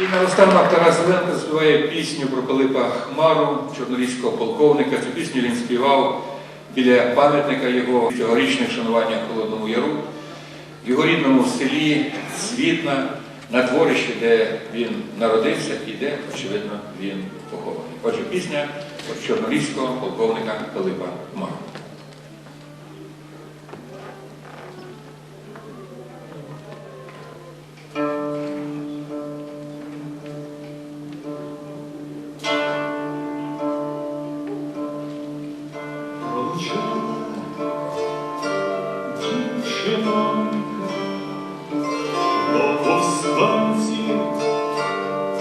І наостанок Тарас Зеленко співає пісню про Пилипа Хмару, чорноліського полковника. Цю пісню він співав біля пам'ятника його цьогорічних шанування Холодному Яру, в його рідному селі Світна, на дворищі, де він народився і де, очевидно, він похований. Отже, пісня про чорноліського полковника Пилипа Хмару. Дівчинонька до повстанців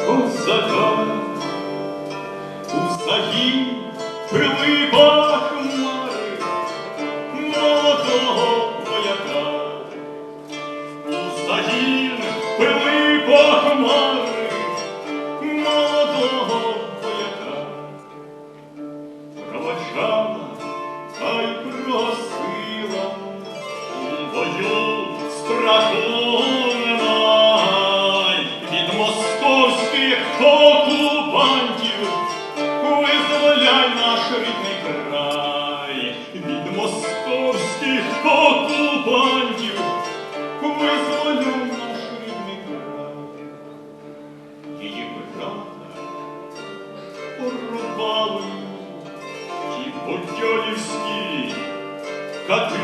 козака у сагі Пилипа Хмари молодого вояка. У загін Пилипа бою страху немай від московських окупантів, визволяй наш рідний край, від московських окупантів, визволяй наш рідний край. Її брата порубали ті подьолівські кати,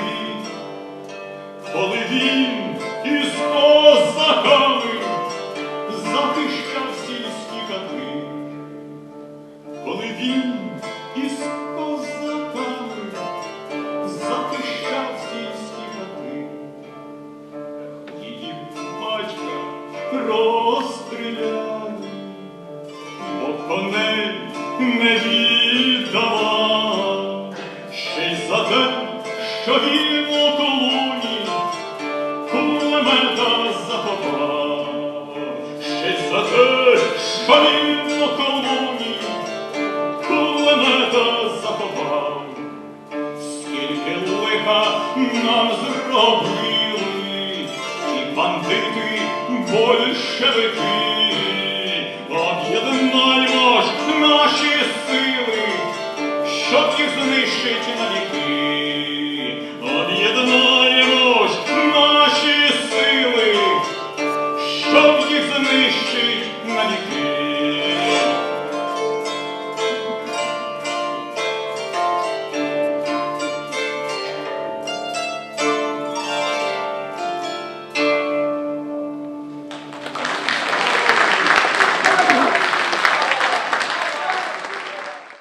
не віддавав, ще й за те, що він у колоні кулемета заховав, ще й за те, що він у колоні кулемета заховав. Скільки лиха нам зробили ті бандити большевики, їх знищить навіки.